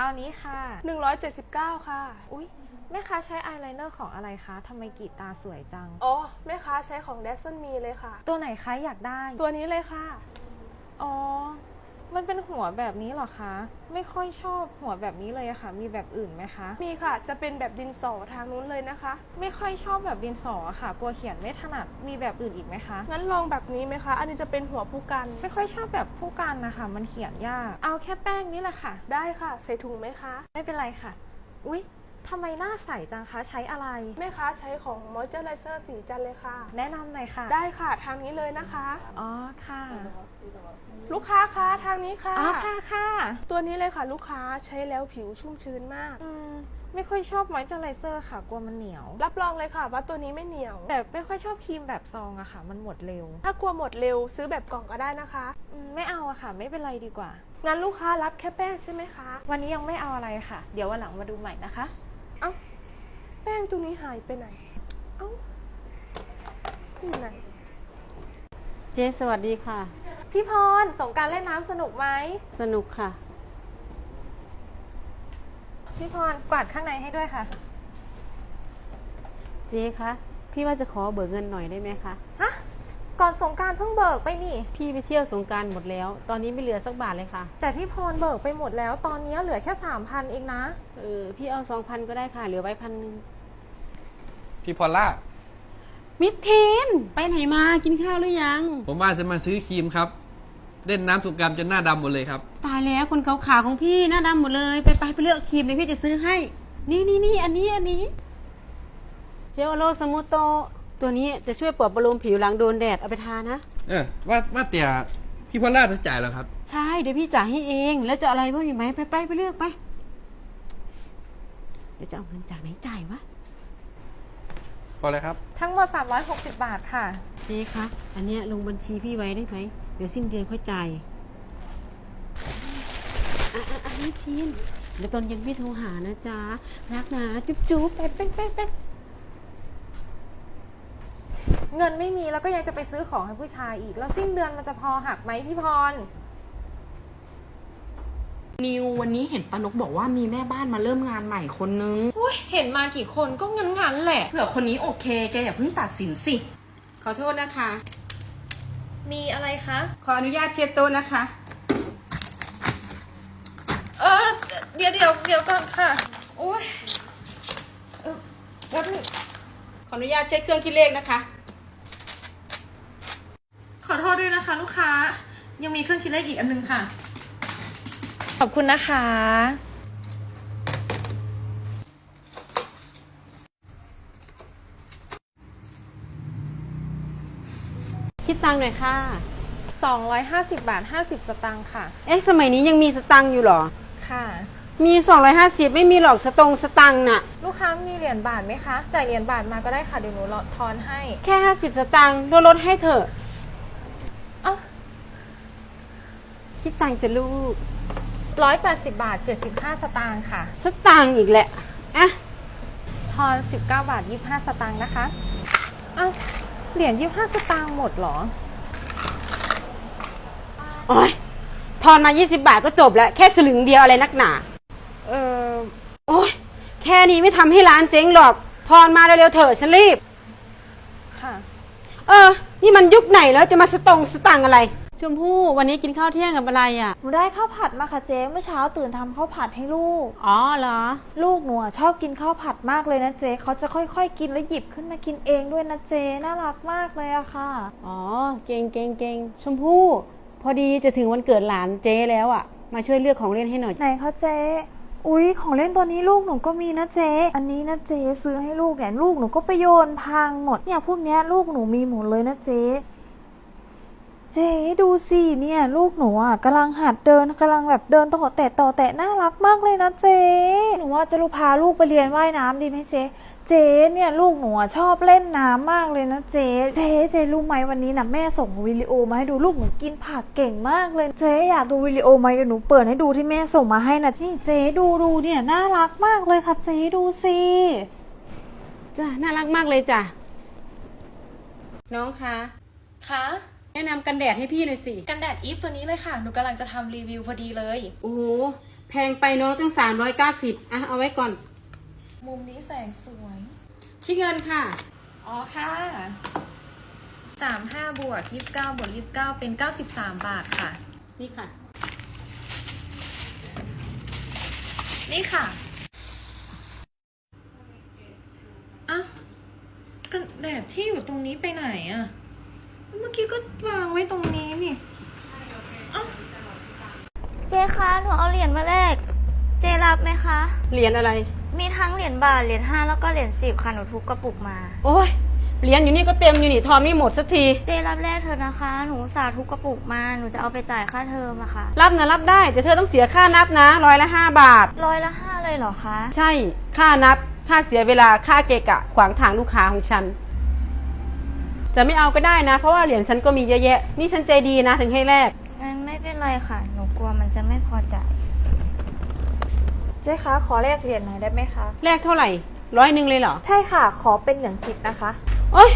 เอานี้ค่ะ 179 ค่ะ อุ๊ยแม่ค้าใช้อายไลเนอร์ของอะไรคะทำไมกรีดตาสวยจัง อ๋อ แม่ค้าใช้ของ d ด s นมีเลยค่ะ ตัวไหนคะอยากได้ ตัวนี้เลยค่ะ อ๋อ มันเป็นหัวแบบนี้เหรอคะ ไม่ค่อยชอบหัวแบบนี้เลยอะค่ะ มีแบบอื่นไหมคะ มีค่ะ จะเป็นแบบดินสอทางนู้นเลยนะคะ ไม่ค่อยชอบแบบดินสออะค่ะ กลัวเขียนไม่ถนัด มีแบบอื่นอีกไหมคะ งั้นลองแบบนี้ไหมคะ อันนี้จะเป็นหัวผู้กัน ไม่ค่อยชอบแบบผู้กันนะคะ มันเขียนยาก เอาแค่แป้งนี่แหละค่ะ ได้ค่ะ ใส่ถุงไหมคะ ไม่เป็นไรค่ะ อุ๊ย ทำไมหน้าใสจังคะ ใช้อะไร แม่ค้าใช้ของ Moisturizer สีจันทร์เลยค่ะ แนะนำหน่อยค่ะ ได้ค่ะ ทางนี้เลยนะคะ อ๋อค่ะลูกค้าคะทางนี้ค่ะ อ๋อค่ะค่ะตัวนี้เลยค่ะ ลูกค้าใช้แล้วผิวชุ่มชื้นมาก อืมไม่ค่อยชอบมอยเจอไรเซอร์ค่ะ กลัวมันเหนียว รับรองเลยค่ะ ว่าตัวนี้ไม่เหนียว แต่ไม่ค่อยชอบครีมแบบซองอะค่ะ มันหมดเร็ว ถ้ากลัวหมดเร็วซื้อแบบกล่องก็ได้นะคะอืมไม่เอาอะค่ะ ไม่เป็นไรดีกว่า งั้นลูกค้ารับแค่แป้งใช่ไหมคะ วันนี้ยังไม่เอาอะไรค่ะ เดี๋ยววันหลังมาดูใหม่นะคะเอ้าแป้งตัวนี้หายไปไหน เอ้าอยู่ไหน เจ๊สวัสดีค่ะ พี่พรสงกรารเล่นน้ำสนุกไหม สนุกค่ะ พี่พรกวาดข้างในให้ด้วยค่ะ เจ๊คะพี่ว่าจะขอเบิกเงินหน่อยได้ไหมคะฮะ ก่อนสงกรารเพิ่งเบิกไปนี่ พี่ไปเที่ยวสงกรารหมดแล้ว ตอนนี้ไม่เหลือสักบาทเลยค่ะแต่พี่พรเบิกไปหมดแล้ว ตอนนี้เหลือแค่สามพันเองนะ เออพี่เอาสองพันก็ได้ค่ะ เหลือไว้พันหนึ่ง พี่พอลล่า มิดเทนไปไหนมากินข้าวหรือยัง ผมว่าจะมาซื้อครีมครับ เล่นน้ำสงกรารจนหน้าดำหมดเลยครับ ตายแล้วคนขาวๆของพี่หน้าดำหมดเลยไปไปไปเลือกครีมเลยพี่จะซื้อให้ นี่นี่นี่อันนี้อันนี้ เจลโลสมูโตตัวนี้จะช่วยปลอบประโลมผิวหลังโดนแดดเอาไปทานะ เออ ว่าว่าแต่พี่พอลล่าจะจ่ายแล้วครับ ใช่เดี๋ยวพี่จ่ายให้เองแล้วจะอะไรบ้างอีกไหมไปไปไปเลือกไปเดี๋ยวจะเอาเงินจากไหนจ่ายวะ พอเลยครับ ทั้งหมด 360 บาทค่ะ เจ๊คะ อันเนี้ยลงบัญชีพี่ไว้ได้ไหม เดี๋ยวสิ้นเดือนค่อยจ่ายอะอะอันนี้ทีนเดี๋ยวตอนเย็นพี่โทรหานะจ๊ะ รักนะ จุ๊บจุ๊บแป๊บแป๊บแป๊บแป๊บเงินไม่มีแล้วก็ยังจะไปซื้อของให้ผู้ชายอีก แล้วสิ้นเดือนมันจะพอหักไหมพี่พร นิววันนี้เห็นปานกบอกว่ามีแม่บ้านมาเริ่มงานใหม่คนนึงอุ้ยเห็นมากี่คนก็งั้นงั้นๆแหละ เผื่อคนนี้โอเค แกอย่าเพิ่งตัดสินสิ ขอโทษนะคะ มีอะไรคะ ขออนุญาตเช็ดโต๊ะนะคะ เออ เดี๋ยวเดี๋ยวเดี๋ยวก่อนค่ะอุ้ยเออแป๊บนึงขออนุญาตเช็ดเครื่องคิดเลขนะคะ ขอโทษด้วยนะคะ ลูกค้า ยังมีเครื่องคิดเลขอีกอันนึงค่ะ ขอบคุณนะคะ คิดตังค์หน่อยค่ะ 250 บาท 50 สตางค์ค่ะ เอ๊ะ สมัยนี้ยังมีสตังค์อยู่เหรอ ค่ะ มี 250 ไม่มีหรอกสตงค์สตังค์น่ะ ลูกค้ามีเหรียญบาทไหมคะ จ่ายเหรียญบาทมาก็ได้ค่ะ เดี๋ยวหนูทอนให้ แค่ 50 สตางค์ลดลดให้เถอะ เอ้า คิดตังค์จะลูก 180 บาท 75 สตางค์ค่ะ สตังค์อีกแหละอะทอน 19 บาท 25 สตางค์นะคะเอ้าเหรียญ25 สตางค์หมดเหรอ โอ้ยทอนมา 20 บาทก็จบแล้ว แค่สลึงเดียวอะไรนักหนา เออโอ้ยแค่นี้ไม่ทำให้ร้านเจ๊งหรอกทอนมาเร็วๆเถอะฉันรีบ ค่ะ เออ นี่มันยุคไหนแล้วจะมาสตงสตังค์อะไร ชมพู่วันนี้กินข้าวเที่ยงกับอะไรอะ หนูได้ข้าวผัดมาค่ะเจ๊เมื่อเช้าตื่นทำข้าวผัดให้ลูก อ๋อเหรอ ลูกหนูอะชอบกินข้าวผัดมากเลยนะเจ๊เขาจะค่อยๆ กินแล้วหยิบขึ้นมากินเองด้วยนะเจ๊น่ารักมากเลยอะค่ะ อ๋อ เก่งเก่งเก่งชมพู่ พอดีจะถึงวันเกิดหลานเจ๊แล้วอะ มาช่วยเลือกของเล่นให้หน่อย ไหนคะเจ๊อุ๊ยของเล่นตัวนี้ลูกหนูก็มีนะเจ๊อันนี้นะเจ๊ซื้อให้ลูกเนี่ยลูกหนูก็ไปโยนพังหมดเนี่ยพวกเนี้ยลูกหนูมีหมดเลยนะเจ๊ เจ๊ดูสิเนี่ย ลูกหนูอะกำลังหัดเดินกำลังแบบเดินต่อแตะต่อแตะน่ารักมากเลยนะเจ๊หนูว่าจะลูกพาลูกไปเรียนว่ายน้ำดีไหมเจ๊เจ๊เนี่ยลูกหนูอะชอบเล่นน้ำมากเลยนะเจ๊เจ๊เจ๊รู้ไหมวันนี้นะแม่ส่งวิดีโอมาให้ดูลูกหนูกินผักเก่งมากเลยเจ๊อยากดูวิดีโอไหมเดี๋ยวหนูเปิดให้ดูที่แม่ส่งมาให้นะนี่เจ๊ดูดูเนี่ยน่ารักมากเลยค่ะเจ๊ดูสิจ้าน่ารักมากเลยจ้ะน้องคะคะ แนะนำกันแดดให้พี่หน่อยสิ กันแดดอีฟตัวนี้เลยค่ะ หนูกำลังจะทำรีวิวพอดีเลย โอ้โห แพงไปเนาะตั้งสามร้อยเก้าสิบอะ เอาไว้ก่อน มุมนี้แสงสวย คิดเงินค่ะ อ๋อค่ะสามห้าบวกยี่สิบเก้าบวกยี่สิบเก้าเป็นเก้าสิบสามบาทค่ะ นี่ค่ะ นี่ค่ะอ้าวกันแดดที่อยู่ตรงนี้ไปไหนอะ เมื่อกี้ก็วางไว้ตรงนี้นี่เจคะหนูเอาเหรียญมาแลกเจรับไหมคะ เหรียญอะไร มีทั้งเหรียญบาท เหรียญห้าแล้วก็เหรียญสิบค่ะหนูทุกกระปุกมา โอ้ยเหรียญอยู่นี่ก็เต็มอยู่นี่ทอนไม่หมดสักที เจรับแลกเธอะนะคะ หนูสาทุกกระปุกมา หนูจะเอาไปจ่ายค่าเทอมอะค่ะ รับนะรับได้แต่เธอต้องเสียค่านับนะร้อยละห้าบาท ร้อยละห้าเลยเหรอคะ ใช่ค่านับค่าเสียเวลาค่าเกะกะขวางทางลูกค้าของฉัน จะไม่เอาก็ได้นะ เพราะว่าเหรียญฉันก็มีเยอะแยะ นี่ฉันใจดีนะถึงให้แลกงั้นไม่เป็นไรค่ะ หนูกลัวมันจะไม่พอจ่ายเจ๊คะขอแลกเหรียญหน่อยได้ไหมคะ แลกเท่าไหร่ร้อยหนึ่งเลยเหรอ ใช่ค่ะ ขอเป็นเหรียญสิบนะคะ โอ๊ย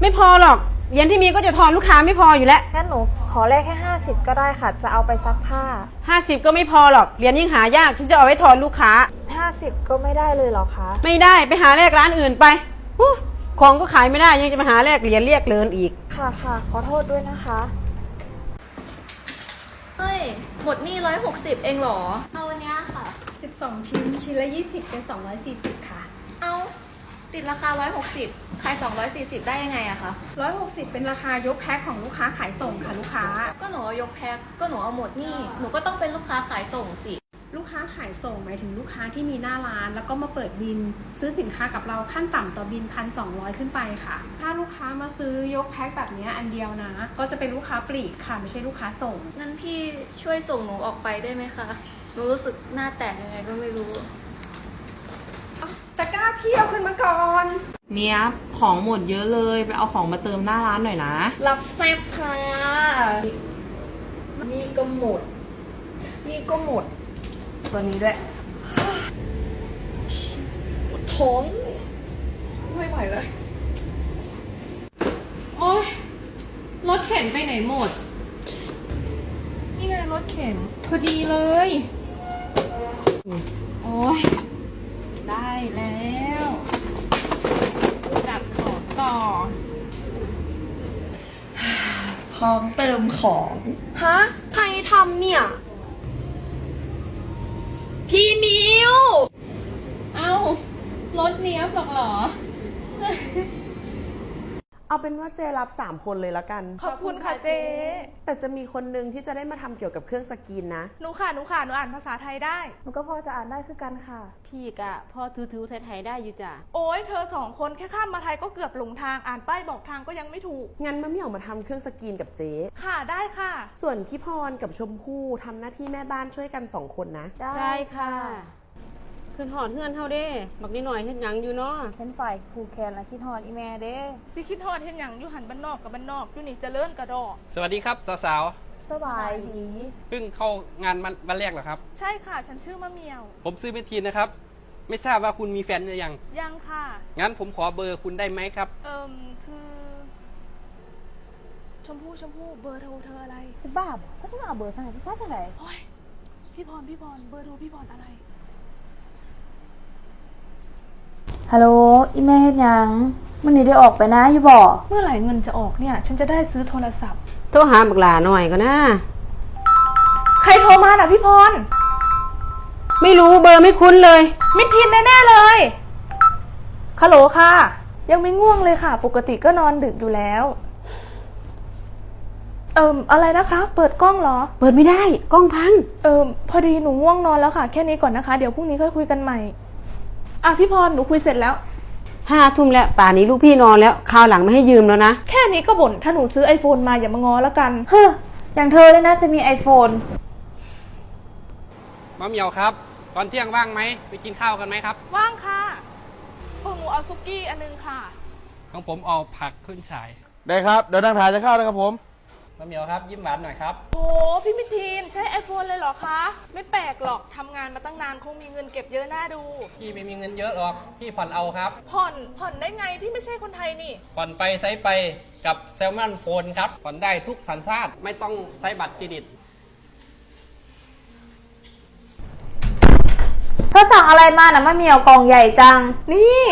ไม่พอหรอก เหรียญที่มีก็จะทอนลูกค้าไม่พออยู่แล้วงั้นหนูขอแลกแค่ห้าสิบก็ได้ค่ะ จะเอาไปซักผ้าห้าสิบก็ไม่พอหรอก เหรียญยิ่งหายากฉันจะเอาไว้ทอนลูกค้าห้าสิบก็ไม่ได้เลยเหรอคะ ไม่ได้ไปหาแลกร้านอื่นไปอู้ ของก็ขายไม่ได้ยังจะมาหาแลกเหรียญเรียกเลินอีก ค่ะค่ะ ขอโทษด้วยนะคะ เฮ้ย หมดหนี่ร้อยหกสิบเองเหรอ เอาอันเนี้ยค่ะ 12 ชิ้น ชิ้นละ 20 เป็น 240 ค่ะ เอาติดราคาร้อยหกสิบขายสองร้อยสี่สิบได้ยังไงอะคะ160 เป็นราคายกแพ็คของลูกค้าขายส่งค่ะลูกค้า ก็หนูเอายกแพ็คก็หนูเอาหมดหนี่ หนูก็ต้องเป็นลูกค้าขายส่งสิ ลูกค้าขายส่งหมายถึงลูกค้าที่มีหน้าร้าน แล้วก็มาเปิดบินซื้อสินค้ากับเราขั้นต่ำต่อบิน1,200ขึ้นไปค่ะ ถ้าลูกค้ามาซื้อยกแพ็คแบบเนี้ยอันเดียวนะ ก็จะเป็นลูกค้าปลีกค่ะไม่ใช่ลูกค้าส่งงั้นพี่ช่วยส่งหนูออกไปได้ไหมคะหนูรู้สึกหน้าแตกยังไงก็ไม่รู้ตะกร้าพี่เอาขึ้นมาก่อนเมียบของหมดเยอะเลยไปเอาของมาเติมหน้าร้านหน่อยนะ รับแซ่บค่ะนี่ก็หมด นี่ก็หมด ตัวนี้ด้วยปวดท้องไม่ไหวเลย โอ๊ยรถเข็นไปไหนหมด นี่ไงรถเข็น พอดีเลย โอ๊ยได้แล้วจัดของต่อพร้อมเติมของ ฮะ ใครทำเนี่ย พี่นิว เอ้ารถเนี้ยบหรอกเหรอ เอาเป็นว่าเจรับ 3 คนเลยละกัน ขอบคุณค่ะเจ๊แต่จะมีคนหนึ่งที่จะได้มาทำเกี่ยวกับเครื่องสกรีนนะ หนูค่ะหนูค่ะหนูอ่านภาษาไทยได้ หนูก็พอจะอ่านได้คือกันค่ะ พี่กะพอถือๆไทยๆได้อยู่จ้ะ โอ้ยเธอสองคนแค่ข้ามมาไทยก็เกือบหลงทางอ่านป้ายบอกทางก็ยังไม่ถูก งั้นมะเหมี่ยวมาทำเครื่องสกรีนกับเจ๊ ค่ะได้ค่ะ ส่วนพี่พรกับชมพู่ทำหน้าที่แม่บ้านช่วยกันสองคนนะ ได้ค่ะ ขึ้นหอดเฮือนเท่าเด้ บักนิดหน่อยเฮ็ดหยังอยู่เนาะเป็นฝ่ายครูแคนและคิดฮอดอีแม่เด้สิคิดฮอดเห็นอย่างอยู่หันบ้านนอกกับบ้านนอกอยู่นี่เจริญกระดอกสวัสดีครับสาวสบายดีๆเพิ่งเข้างานวันวันแรกเหรอครับ ใช่ค่ะ ฉันชื่อมะเหมียว ผมซื้อเมทีนนะครับ ไม่ทราบว่าคุณมีแฟนหรือยังยังค่ะ งั้นผมขอเบอร์คุณได้ไหมครับ เอิมคือ ชมพู่ชมพู่เบอร์โทรเธออะไรจะบ้าบ่ก็จะมาเอาเบอร์สั่งให้พี่ซ่าจังไหนโอ้ยพี่พรพี่พรเบอร์โทรพี่พรอะไร ฮัลโหลอีแม่เฮ็ดหยังมันนี่ได้ออกไปนะอยู่บ่เมื่อไหร่เงินจะออกเนี่ย ฉันจะได้ซื้อโทรศัพท์ โทรหาบักหลาหน่อยก็นะ ใครโทรมาน่ะพี่พร ไม่รู้เบอร์ไม่คุ้นเลย มิดทินแน่ๆเลยฮัลโหลค่ะ ยังไม่ง่วงเลยค่ะ ปกติก็นอนดึกอยู่แล้ว เอิมอะไรนะคะ เปิดกล้องเหรอ เปิดไม่ได้ กล้องพัง เอิมพอดีหนูง่วงนอนแล้วค่ะ แค่นี้ก่อนนะคะ เดี๋ยวพรุ่งนี้ค่อยคุยกันใหม่ อะพี่พรหนูคุยเสร็จแล้ว ห้าทุ่มแล้วป่านนี้ลูกพี่นอนแล้วคราวหลังไม่ให้ยืมแล้วนะ แค่นี้ก็บ่นถ้าหนูซื้อไอโฟนมาอย่ามางอแล้วกัน เฮ้ออย่างเธอเลยนะจะมี iPhone มะเหมียวครับ ตอนเที่ยงว่างไหมไปกินข้าวกันไหมครับ ว่างค่ะพวกหนูเอาซุกี้อันนึงค่ะ ของผมเอาผักขึ้นฉาย ได้ครับ เดี๋ยวนั่งถ่ายจะเข้านะครับผม มะเหมียวครับ ยิ้มหวานหน่อยครับ โอ้พี่มิทีนใช้ iPhone เลยเหรอคะ ไม่แปลกหรอกทำงานมาตั้งนานคงมีเงินเก็บเยอะน่าดู พี่ไม่มีเงินเยอะหรอก พี่ผ่อนเอาครับผ่อนผ่อนได้ไงพี่ไม่ใช่คนไทยนี่ ผ่อนไปใช้ไปกับแซลมอนโฟนครับผ่อนได้ทุกสัญชาติไม่ต้องใช้บัตรเครดิตอสั่งอะไรมานะมะเหมียวกล่องใหญ่จัง นี่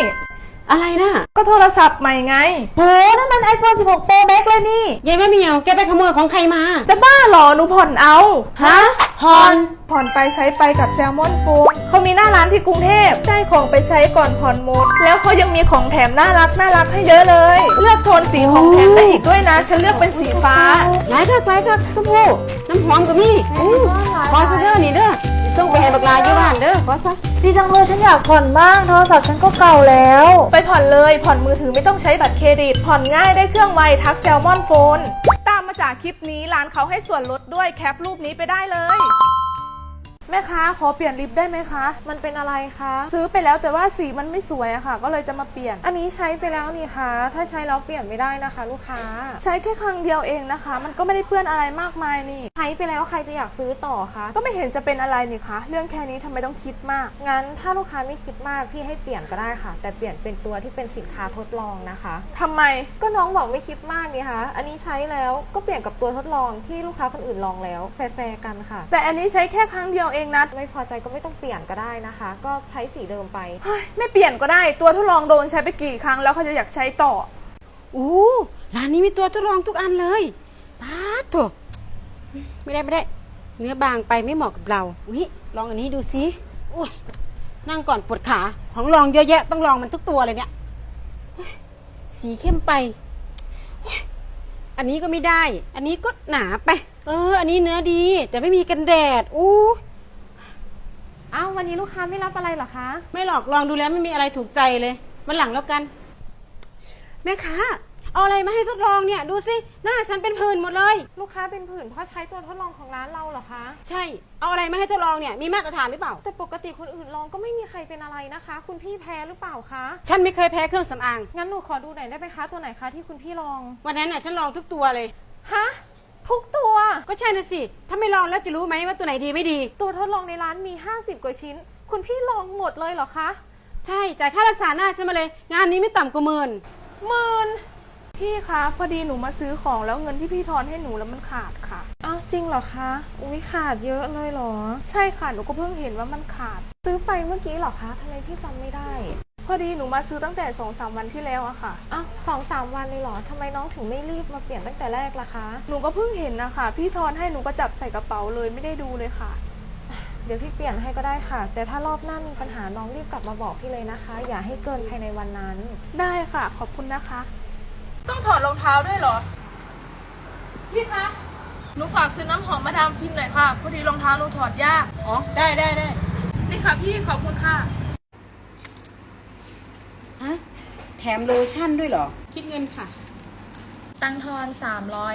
อะไรน่ะก็โทรศัพท์ใหม่ไง โหนั่นมัน iPhone 16 Pro Max เลยนี่ ยายแม่เหมียวแกไปขโมยของใครมา จะบ้าเหรอ หนูผ่อนเอา ฮะผ่อน ผ่อนไปใช้ไปกับแซลมอนโฟนเขามีหน้าร้านที่กรุงเทพได้ของไปใช้ก่อนผ่อนหมด แล้วเขายังมีของแถมน่ารักน่ารักให้เยอะเลย เลือกโทนสีของแถมได้อีกด้วยนะ ฉันเลือกเป็นสีฟ้า หลายคักหลายคักชมพู่น้ำหอมก็มีอู้ขอซะเด้อนี่เด้อ สิส่งไปให้บักลาอยู่บ้านเด้อขอซะดีจังเลยฉันอยากผ่อนบ้างโทรศัพท์ฉันก็เก่าแล้ว ไปผ่อนเลยผ่อนมือถือไม่ต้องใช้บัตรเครดิต ผ่อนง่ายได้เครื่องไวทักแซลมอนโฟน ตามมาจากคลิปนี้ร้านเขาให้ส่วนลดด้วยแคปรูปนี้ไปได้เลย แม่ค้าขอเปลี่ยนลิปได้ไหมคะ มันเป็นอะไรคะ ซื้อไปแล้วแต่ว่าสีมันไม่สวยอะค่ะ ก็เลยจะมาเปลี่ยน อันนี้ใช้ไปแล้วนี่คะ ถ้าใช้แล้วเปลี่ยนไม่ได้นะคะ ลูกค้า ใช้แค่ครั้งเดียวเองนะคะ มันก็ไม่ได้เปื้อนอะไรมากมายนี่ ใช้ไปแล้วใครจะอยากซื้อต่อคะ ก็ไม่เห็นจะเป็นอะไรนี่คะ เรื่องแค่นี้ทำไมต้องคิดมาก งั้นถ้าลูกค้าไม่คิดมากพี่ให้เปลี่ยนก็ได้ค่ะ แต่เปลี่ยนเป็นตัวที่เป็นสินค้าทดลองนะคะ ทำไม ก็น้องบอกไม่คิดมากนี่คะ อันนี้ใช้แล้วก็เปลี่ยนกับตัวทดลองที่ลูกค้าคนอื่นลองแล้วแฟร์ๆกันค่ะ แต่อันนี้ใช้แค่ครั้งเดียวเองนะไม่พอใจก็ไม่ต้องเปลี่ยนก็ได้นะคะ ก็ใช้สีเดิมไป เฮ้ยไม่เปลี่ยนก็ได้ตัวทดลองโดนใช้ไปกี่ครั้งแล้วเขาจะอยากใช้ต่ออู้ร้านนี้มีตัวทดลองทุกอันเลยป้าดโถไม่ได้ไม่ได้ เนื้อบางไปไม่เหมาะกับเราอุ้ยลองอันนี้ดูสิอุ้ยนั่งก่อนปวดขาของลองเยอะแยะต้องลองมันทุกตัวเลยเนี่ยอุ๊ยสีเข้มไปอุ๊ยอันนี้ก็ไม่ได้ อันนี้ก็หนาไป เออ อันนี้เนื้อดี แต่ไม่มีกันแดดอู้ อ้าววันนี้ลูกค้าไม่รับอะไรเหรอคะ ไม่หรอกลองดูแล้วไม่มีอะไรถูกใจเลยมันหลังแล้วกัน แม่ค้าเอาอะไรมาให้ทดลองเนี่ย ดูสิหน้าฉันเป็นผื่นหมดเลย ลูกค้าเป็นผื่นเพราะใช้ตัวทดลองของร้านเราเหรอคะ ใช่ เอาอะไรมาให้ทดลองเนี่ยมีมาตรฐานหรือเปล่า แต่ปกติคนอื่นลองก็ไม่มีใครเป็นอะไรนะคะ คุณพี่แพ้หรือเปล่าคะ ฉันไม่เคยแพ้เครื่องสำอาง งั้นหนูขอดูหน่อยได้ไหมคะตัวไหนคะที่คุณพี่ลอง วันนั้นน่ะฉันลองทุกตัวเลย ฮะ ทุกตัว ก็ใช่นะสิ ถ้าไม่ลองแล้วจะรู้ไหมว่าตัวไหนดีไม่ดี ตัวทดลองในร้านมี 50 กว่าชิ้น คุณพี่ลองหมดเลยเหรอคะ ใช่ จ่ายค่ารักษาหน้าฉันมาเลย งานนี้ไม่ต่ำกว่าหมื่นหมื่นพี่คะพอดีหนูมาซื้อของแล้วเงินที่พี่ทอนให้หนูแล้วมันขาดค่ะ อ้าวจริงเหรอคะ อุ้ยขาดเยอะเลยเหรอ ใช่ค่ะ หนูก็เพิ่งเห็นว่ามันขาด ซื้อไปเมื่อกี้เหรอคะทำไมพี่จำไม่ได้พ อดีหนูมาซื้อตั้งแต่สองสามวันที่แล้วอะค่ะ อ้าวสองสามวันเลยเหรอทำไมน้องถึงไม่รีบมาเปลี่ยนตั้งแต่แรกล่ะคะ หนูก็เพิ่งเห็นนะคะพี่ทอนให้หนูก็จับใส่กระเป๋าเลยไม่ได้ดูเลยค่ะ เดี๋ยวพี่เปลี่ยนให้ก็ได้ค่ะ แต่ถ้ารอบหน้ามีปัญหาน้องรีบกลับมาบอกพี่เลยนะคะ อย่าให้เกินภายในวันนั้น ได้ค่ะ ขอบคุณนะคะ ต้องถอดรองเท้าด้วยเหรอพี่คะหนูฝากซื้อน้ำหอมมาดามฟินหน่อยค่ะ พอดีรองเท้าหนูถอดยาก อ๋อ ได้ได้ได้นี่ค่ะพี่ขอบคุณค่ะ ฮะแถมโลชั่นด้วยเหรอ คิดเงินค่ะ ตังทอน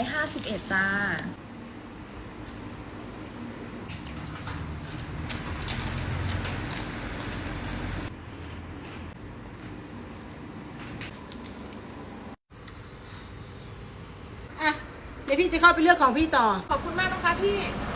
351 จ้า อะ เดี๋ยวพี่จะเข้าไปเลือกของพี่ต่อ ขอบคุณมากนะคะพี่ค